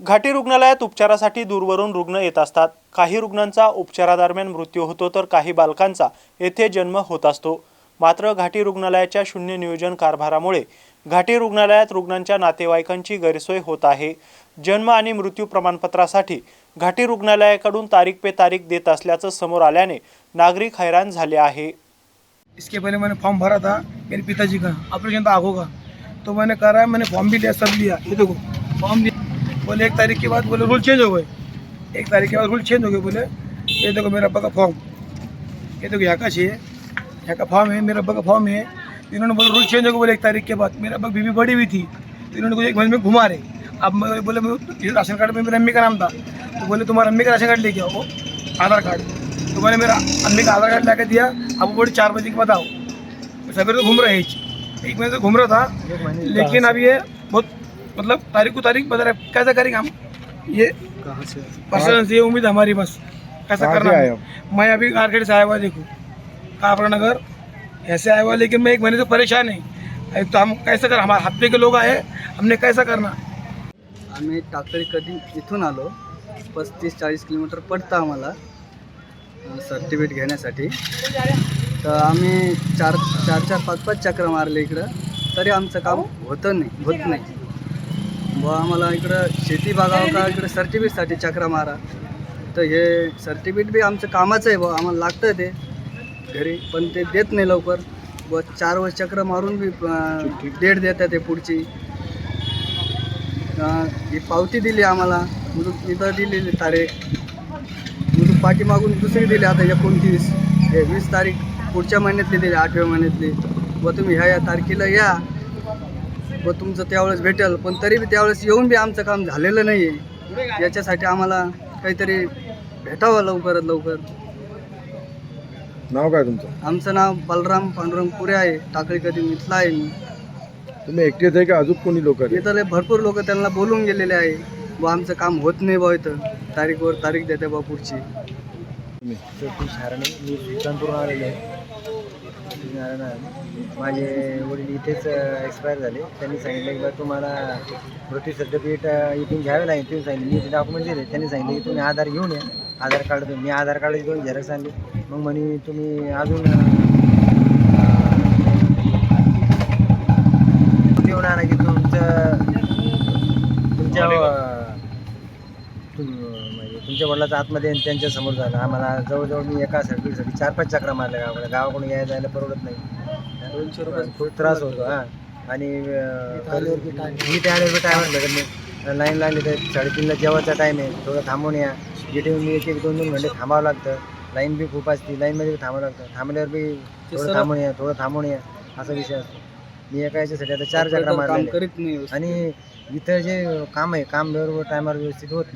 घाटी रुग्णालयात उपचारासाठी दूरवरून रुग्ण येत असतात. काही रुग्णांचा उपचारादरम्यान मृत्यू होतो तर काही बालकांचा येथे जन्म होत असतो. मात्र घाटी रुग्णालयाच्या शून्य नियोजन कारभारामुळे घाटी रुग्णालयात रुग्णांच्या नातेवाईकांची गैरसोय होत आहे. जन्म आणि मृत्यू प्रमाणपत्रासाठी घाटी रुग्णालयाकडून तारीख पे तारीख देत असल्याचं समोर आल्याने नागरिक हैराण झाले आहे. इसके पहले मैंने फॉर्म भरा था मेरे पिताजी का ऑपरेशन था आँखों का। तो मैंने करा मैंने फॉर्म भी लिया सब लिया। ये देखो फॉर्म लिया बोले एक तारीख के बाद बोले रूल चेंज हो गए। एक तारीख के बाद रूल चेंज हो गए बोले ये देखो मेरे अब्बा का फॉर्म ये देखो यहाँ का चाहिए यहाँ का फॉर्म है मेरे अब्बा का फॉर्म है। इन्होंने बोले रूल चेंज हो गए बोले एक तारीख के बाद। मेरे अब्बा बीवी बड़ी हुई थी तो इन्होंने मुझे एक महीने में घुमा रहे अब मैं बोले राशन कार्ड में मेरे अम्मी का नाम था। तो बोले तुम्हारा अम्मी का राशन कार्ड लेके आओ आधार कार्ड। तो मैंने मेरा अम्मी का आधार कार्ड ला दिया अब बोले चार बजे के बाद आओ। सवेरे तो घूम रहे एक महीने से घूम रहा था लेकिन अब ये बहुत मतलब तारीख को तारीख बता रहे कैसा करेंगे हम? ये प्रशासन से? ये उम्मीद हमारी बस। कैसा करना? है? मैं अभी मार्केट से आया हुआ देखो। कापरा नगर ऐसे आया हुआ लेकिन मैं एक महीने से परेशान है तो हम कैसे कर हमारे हफ्ते के लोग आए हमने कैसा करना? आम्ही टाकळी कधी इथून आलो पस्तीस चाळीस किलोमीटर पडतं आम्हाला सर्टिफिकेट घेण्यासाठी. तर आम्ही चार चार चार पाच पाच चक्र मारले इकडं. तरी आमचं काम होतं नाही होत नाही. बुवा आम्हाला इकडं शेती बघावं का? इकडं सर्टिफिकेटसाठी चक्र मारा. तर हे सर्टिफिकेट बी आमचं कामाचं आहे बुवा आम्हाला लागतं ते घरी पण ते देत नाही लवकर. व चार वर्ष चक्र मारून बी डेट देतात ते पुढची. ही पावती दिली आम्हाला. मुदत इथं दिलेली तारीख. मुदत पाठीमागून दुसरी दिली आता एकोणतीस. हे वीस तारीख पुढच्या महिन्यातली दिली आठव्या महिन्यातली. व तुम्ही ह्या या तारखेला या. व तुमचं त्यावेळेस भेटेल पण तरी बी त्यावेळेस येऊन बी आमचं काम झालेलं नाही आहे याच्यासाठी आम्हाला काहीतरी भेटावं लवकरात लवकर. नाव काय तुमचं? आमचं नाव बलराम पांडुरंग पुरे आहे टाकळी कधी इथला आहे मी. तुम्ही एकटेच आहे का? अजून कोणी लोक आहेत? इथले भरपूर लोक त्यांना बोलून गेलेले आहे. व आमचं काम होत नाही बा इथं. तारीखवर तारीख देते बा पुढची. मी आलेलो आहे. नारायण आहे. माझे वडील इथेच एक्सपायर झाले. त्यांनी सांगितलं की बा तुम्हाला मृत्यू सर्टिफिकेट इथून घ्यावे लागेल तुम्ही सांगितलं. मी ते डॉक्युमेंट दिले त्यांनी सांगितलं की तुम्ही आधार घेऊन या. आधार कार्ड मी आधार कार्ड घेऊन झेरॉक्स आणले. मग म्हणे तुम्ही अजून अं, घेऊन आणा की तुमचं तुमच्या अं, तुम म्हणजे तुमच्या वडिलाचं आतमध्ये आणि त्यांच्यासमोर झालं. आम्हाला जवळजवळ मी एका सर्टिफिकेटसाठी चार पाच चक्रा मारल्या गावाकडे. गावाकडून यायला जायला परवडत नाही. दोनशे रुपये खूप त्रास होतो हां. आणि मी त्या आल्यावर टायमात भेटत नाही. लाईन लागली तर साडेतीनला जेवायचा टाईम आहे. थोडं थांबून या. जिथे मी एक एक दोन दोन घंटे थांबावं लागतं. लाईन बी खूप असते. लाईनमध्ये बी थांबावं लागतं. थांबल्यावर बी थोडं थांबून या थोडं थांबून या. असा विषय असतो. मी एका याच्यासाठी आता चार चक्रा मारले आणि इथं जे काम आहे काम बरोबर टायमावर व्यवस्थित होत नाही.